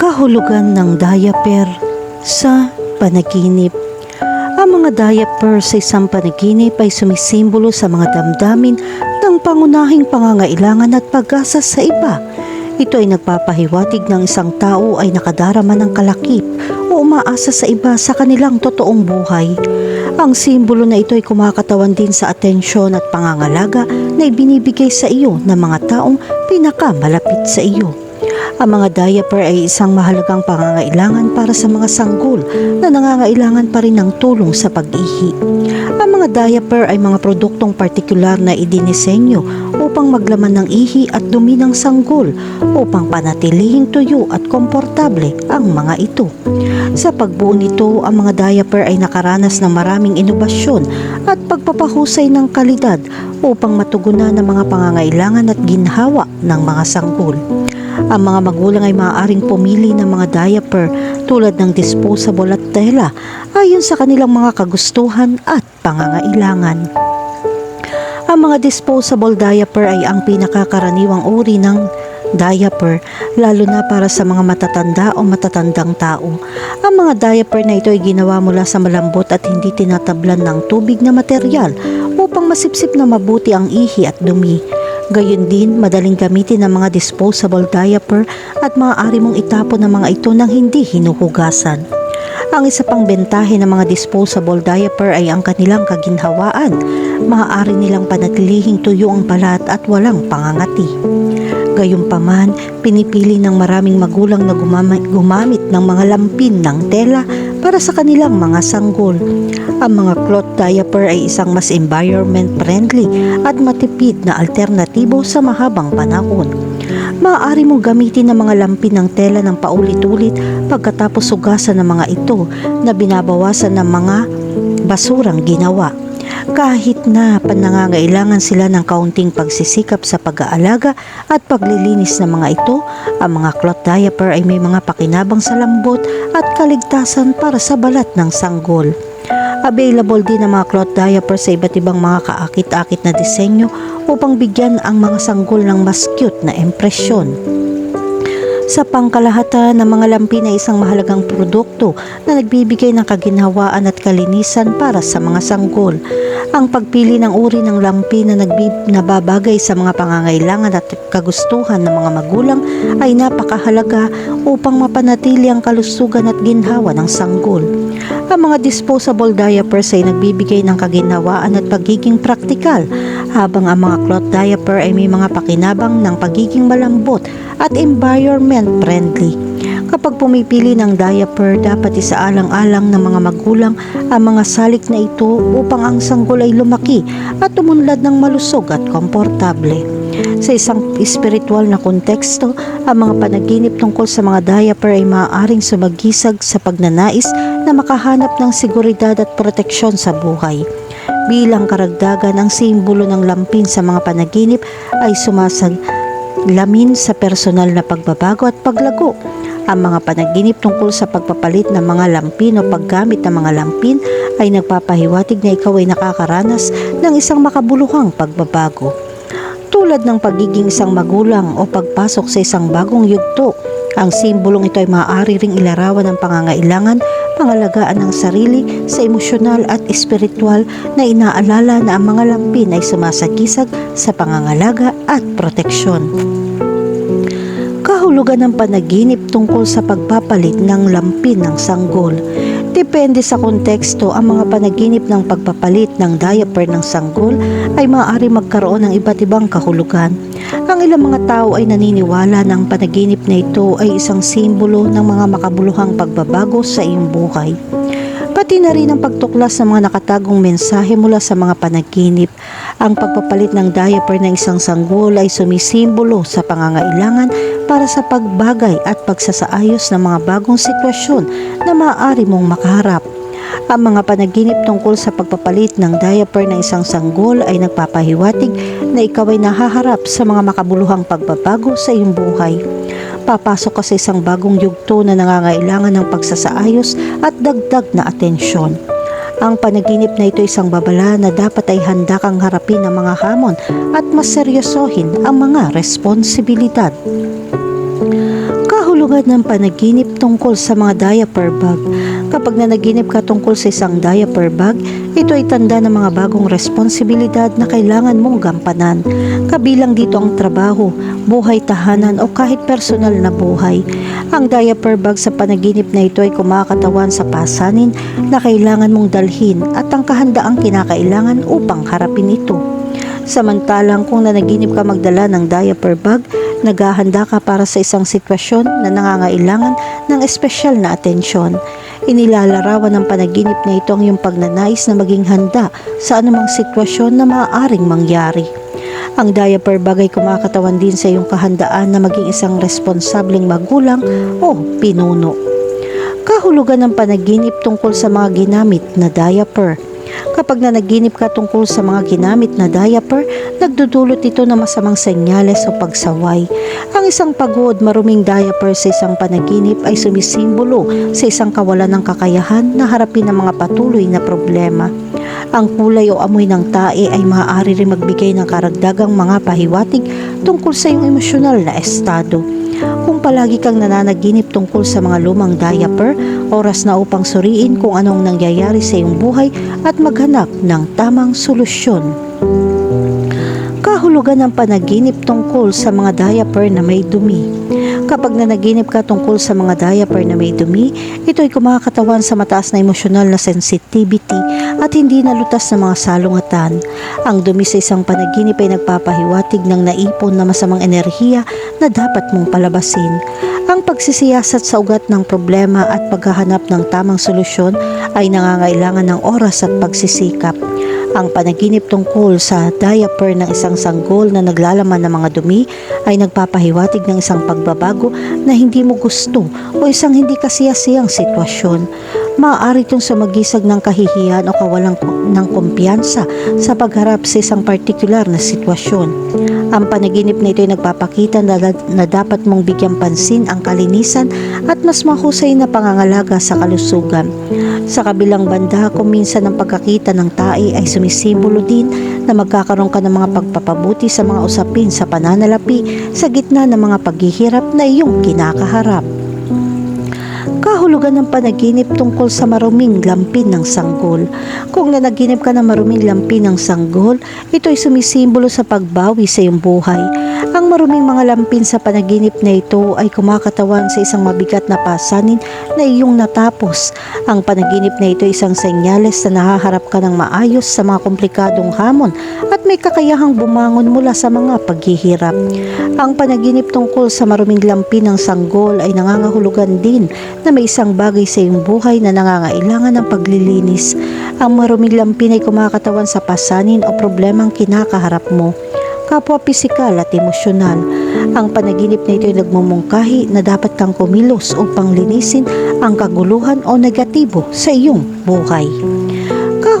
kahulugan ng diaper sa panaginip. Ang mga diaper sa isang panaginip ay sumisimbolo sa mga damdamin ng pangunahing pangangailangan at pag-asa sa iba. Ito ay nagpapahiwatig ng isang tao ay nakadarama ng kalakip o umaasa sa iba sa kanilang totoong buhay. Ang simbolo na ito ay kumakatawan din sa atensyon at pangangalaga na ibinibigay sa iyo ng mga taong pinakamalapit sa iyo. Ang mga diaper ay isang mahalagang pangangailangan para sa mga sanggol na nangangailangan pa rin ng tulong sa pag-ihi. Ang mga diaper ay mga produktong partikular na idinisenyo upang maglaman ng ihi at dumi ng sanggol upang panatilihing tuyo at komportable ang mga ito. Sa pagbuo nito, ang mga diaper ay nakaranas ng maraming inobasyon at pagpapahusay ng kalidad upang matugunan ang mga pangangailangan at ginhawa ng mga sanggol. Ang mga magulang ay maaaring pumili ng mga diaper tulad ng disposable at tela ayon sa kanilang mga kagustuhan at pangangailangan. Ang mga disposable diaper ay ang pinakakaraniwang uri ng diaper lalo na para sa mga matatanda o matatandang tao. Ang mga diaper na ito ay ginawa mula sa malambot at hindi tinatablan ng tubig na material upang masipsip na mabuti ang ihi at dumi. Gayon din, madaling gamitin ang mga disposable diaper at maaari mong itapon ang mga ito nang hindi hinuhugasan. Ang isa pang bentahe ng mga disposable diaper ay ang kanilang kaginhawaan. Maaari nilang panatilihing tuyo ang balat at walang pangangati. Gayunpaman, pinipili ng maraming magulang na gumamit, ng mga lampin ng tela para sa kanilang mga sanggol. Ang mga cloth diaper ay isang mas environment friendly at matipid na alternatibo sa mahabang panahon. Maaari mong gamitin ang mga lampin ng tela ng paulit-ulit pagkatapos hugasan ng mga ito na binabawasan ng mga basurang ginawa. Kahit na panangangailangan sila ng kaunting pagsisikap sa pag-aalaga at paglilinis ng mga ito, ang mga cloth diaper ay may mga pakinabang sa lambot at kaligtasan para sa balat ng sanggol. Available din ang mga cloth diaper sa iba't ibang mga kaakit-akit na disenyo upang bigyan ang mga sanggol ng mas cute na impresyon. Sa pangkalahatan ng mga lampin ay isang mahalagang produkto na nagbibigay ng kaginhawaan at kalinisan para sa mga sanggol. Ang pagpili ng uri ng lampi na nababagay sa mga pangangailangan at kagustuhan ng mga magulang ay napakahalaga upang mapanatili ang kalusugan at ginhawa ng sanggol. Ang mga disposable diapers ay nagbibigay ng kaginhawaan at pagiging praktikal, habang ang mga cloth diaper ay may mga pakinabang ng pagiging malambot at environment friendly. Kapag pumipili ng diaper, dapat isaalang-alang ng mga magulang ang mga salik na ito upang ang sanggol ay lumaki at umunlad ng malusog at komportable. Sa isang espiritual na konteksto, ang mga panaginip tungkol sa mga diaper ay maaaring sumagisag sa pagnanais na makahanap ng seguridad at proteksyon sa buhay. Bilang karagdagan, ang simbolo ng lampin sa mga panaginip ay sumasag lamin sa personal na pagbabago at paglago. Ang mga panaginip tungkol sa pagpapalit ng mga lampin o paggamit ng mga lampin ay nagpapahiwatig na ikaw ay nakakaranas ng isang makabuluhang pagbabago. Tulad ng pagiging isang magulang o pagpasok sa isang bagong yugto, ang simbolong ito ay maaari ring ilarawan ng pangangailangan, pangalagaan ng sarili sa emosyonal at espiritual na inaalala na ang mga lampin ay sumasagisag sa pangangalaga at proteksyon kahulugan ng panaginip tungkol sa pagpapalit ng lampin ng sanggol. Depende sa konteksto, ang mga panaginip ng pagpapalit ng diaper ng sanggol ay maaari magkaroon ng iba't ibang kahulugan. Ang ilang mga tao ay naniniwala na ang panaginip na ito ay isang simbolo ng mga makabuluhang pagbabago sa iyong buhay. Pati na rin ang pagtuklas ng mga nakatagong mensahe mula sa mga panaginip. Ang pagpapalit ng diaper ng isang sanggol ay sumisimbolo sa pangangailangan para sa pagbagay at pagsasaayos ng mga bagong sitwasyon na maaari mong makaharap. Ang mga panaginip tungkol sa pagpapalit ng diaper ng isang sanggol ay nagpapahiwatig na ikaw ay nahaharap sa mga makabuluhang pagbabago sa iyong buhay. Papasok ka sa isang bagong yugto na nangangailangan ng pagsasaayos at dagdag na atensyon. Ang panaginip na ito isang babala na dapat ay handa kang harapin ang mga hamon at mas seryosohin ang mga responsibilidad Kahulugan ng panaginip tungkol sa mga diaper bag. Kapag nanaginip ka tungkol sa isang diaper bag, ito ay tanda ng mga bagong responsibilidad na kailangan mong gampanan. Kabilang dito ang trabaho, buhay tahanan o kahit personal na buhay. Ang diaper bag sa panaginip na ito ay kumakatawan sa pasanin na kailangan mong dalhin at ang kahandaang kinakailangan upang harapin ito. Samantalang kung nanaginip ka magdala ng diaper bag, naghahanda ka para sa isang sitwasyon na nangangailangan ng espesyal na atensyon. Inilalarawan ng panaginip na ito ang iyong pagnanais na maging handa sa anumang sitwasyon na maaaring mangyari. Ang diaper bag ay kumakatawan din sa iyong kahandaan na maging isang responsableng magulang o pinuno. Kahulugan ng panaginip tungkol sa mga ginamit na diaper. Kapag nanaginip ka tungkol sa mga ginamit na diaper, nagdudulot ito ng masamang senyales o pagsaway. Ang isang pagod maruming diaper sa isang panaginip ay sumisimbolo sa isang kawalan ng kakayahan na harapin ang mga patuloy na problema. Ang kulay o amoy ng tae ay maaari rin magbigay ng karagdagang mga pahiwatig tungkol sa iyong emosyonal na estado. Kung palagi kang nananaginip tungkol sa mga lumang diaper, oras na upang suriin kung anong nangyayari sa iyong buhay at maghanap ng tamang solusyon. Kahulugan ng panaginip tungkol sa mga diaper na may dumi. Kapag nanaginip ka tungkol sa mga diaper na may dumi, ito ay kumakatawan sa mataas na emosyonal na sensitivity at hindi nalutas na mga salungatan. Ang dumi sa isang panaginip ay nagpapahiwatig ng naipon na masamang enerhiya na dapat mong palabasin. Ang pagsisiyasat sa ugat ng problema at paghahanap ng tamang solusyon ay nangangailangan ng oras at pagsisikap. Ang panaginip tungkol sa diaper ng isang sanggol na naglalaman ng mga dumi ay nagpapahiwatig ng isang pagbabago na hindi mo gusto o isang hindi kasiyasiyang sitwasyon. Maaari itong sumagisag ng kahihiyan o kawalang ng kumpiyansa sa pagharap sa isang partikular na sitwasyon. Ang panaginip na ito ay nagpapakita na, na dapat mong bigyan pansin ang kalinisan at mas mahusay na pangangalaga sa kalusugan. Sa kabilang banda, kung minsan ang pagkakita ng tae ay sumisimbolo din na magkakaroon ka ng mga pagpapabuti sa mga usapin sa pananalapi sa gitna ng mga paghihirap na iyong kinakaharap. Kahulugan ng panaginip tungkol sa maruming lampin ng sanggol. Kung nanaginip ka ng maruming lampin ng sanggol, ito ay sumisimbolo sa pagbawi sa iyong buhay. Maruming mga lampin sa panaginip na ito ay kumakatawan sa isang mabigat na pasanin na iyong natapos. Ang panaginip na ito ay isang senyales na nahaharap ka ng maayos sa mga komplikadong hamon at may kakayahang bumangon mula sa mga paghihirap. Ang panaginip tungkol sa maruming lampin ng sanggol ay nangangahulugan din na may isang bagay sa iyong buhay na nangangailangan ng paglilinis. Ang maruming lampin ay kumakatawan sa pasanin o problemang kinakaharap mo kapwa pisikal at emosyonal. Ang panaginip na ito ay nagmumungkahi na dapat kang kumilos upang linisin ang kaguluhan o negatibo sa iyong buhay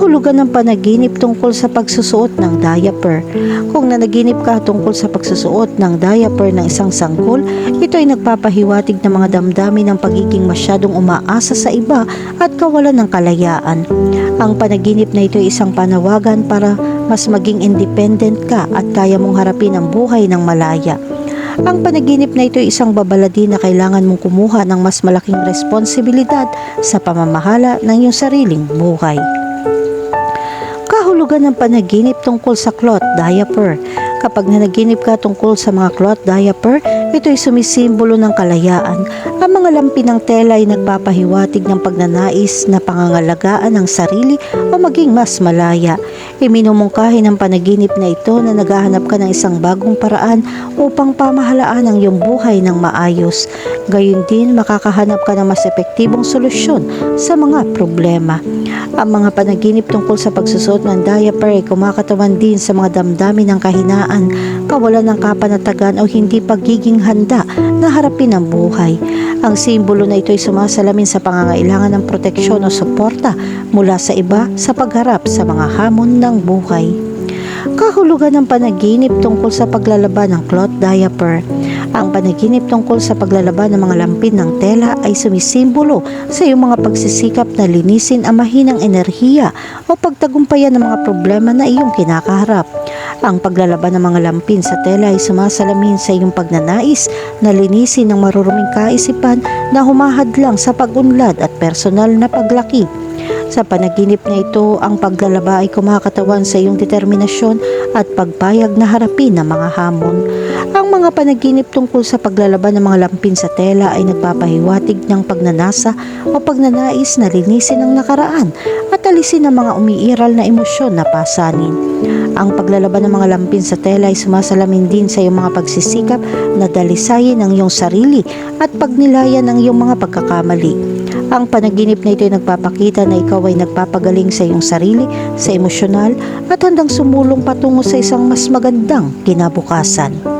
kahulugan ng panaginip tungkol sa pagsusuot ng diaper. Kung nanaginip ka tungkol sa pagsusuot ng diaper ng isang sangkol, ito ay nagpapahiwatig ng mga damdamin ng pagiging masyadong umaasa sa iba at kawalan ng kalayaan. Ang panaginip na ito ay isang panawagan para mas maging independent ka at kaya mong harapin ang buhay ng malaya. Ang panaginip na ito ay isang babaladi na kailangan mong kumuha ng mas malaking responsibilidad sa pamamahala ng iyong sariling buhay kahulugan ng panaginip tungkol sa cloth diaper. Kapag nanaginip ka tungkol sa mga cloth diaper, ito ay sumisimbolo ng kalayaan. Ang mga lampi ng tela ay nagpapahiwatig ng pagnanais na pangangalagaan ng sarili o maging mas malaya. Iminumungkahi ng panaginip na ito na naghahanap ka ng isang bagong paraan upang pamahalaan ang iyong buhay ng maayos. Gayun din makakahanap ka ng mas epektibong solusyon sa mga problema. Ang mga panaginip tungkol sa pagsusot ng diaper ay kumakatawan din sa mga damdamin ng kahinaan, kawalan ng kapanatagan o hindi pagiging handa na harapin ang buhay. Ang simbolo na ito ay sumasalamin sa pangangailangan ng proteksyon o suporta mula sa iba sa pagharap sa mga hamon ng buhay. Kahulugan ng panaginip tungkol sa paglalaban ng cloth diaper. Ang panaginip tungkol sa paglalaban ng mga lampin ng tela ay sumisimbolo sa iyong mga pagsisikap na linisin ang mahinang enerhiya o pagtagumpayan ng mga problema na iyong kinakaharap. Ang paglalaban ng mga lampin sa tela ay sumasalamin sa iyong pagnanais na linisin ng maruruming kaisipan na humahadlang sa pag-unlad at personal na paglaki. Sa panaginip na ito, ang paglalaba ay kumakatawan sa iyong determinasyon at pagpayag na harapin ang mga hamon. Ang mga panaginip tungkol sa paglalaba ng mga lampin sa tela ay nagpapahiwatig ng pagnanasa o pagnanais na linisin ang nakaraan at alisin ang mga umiiral na emosyon na pasanin. Ang paglalaba ng mga lampin sa tela ay sumasalamin din sa iyong mga pagsisikap na dalisayin ang iyong sarili at pagnilayan ang iyong mga pagkakamali. Ang panaginip na ito ay nagpapakita na ikaw ay nagpapagaling sa iyong sarili, sa emosyonal at handang sumulong patungo sa isang mas magandang kinabukasan.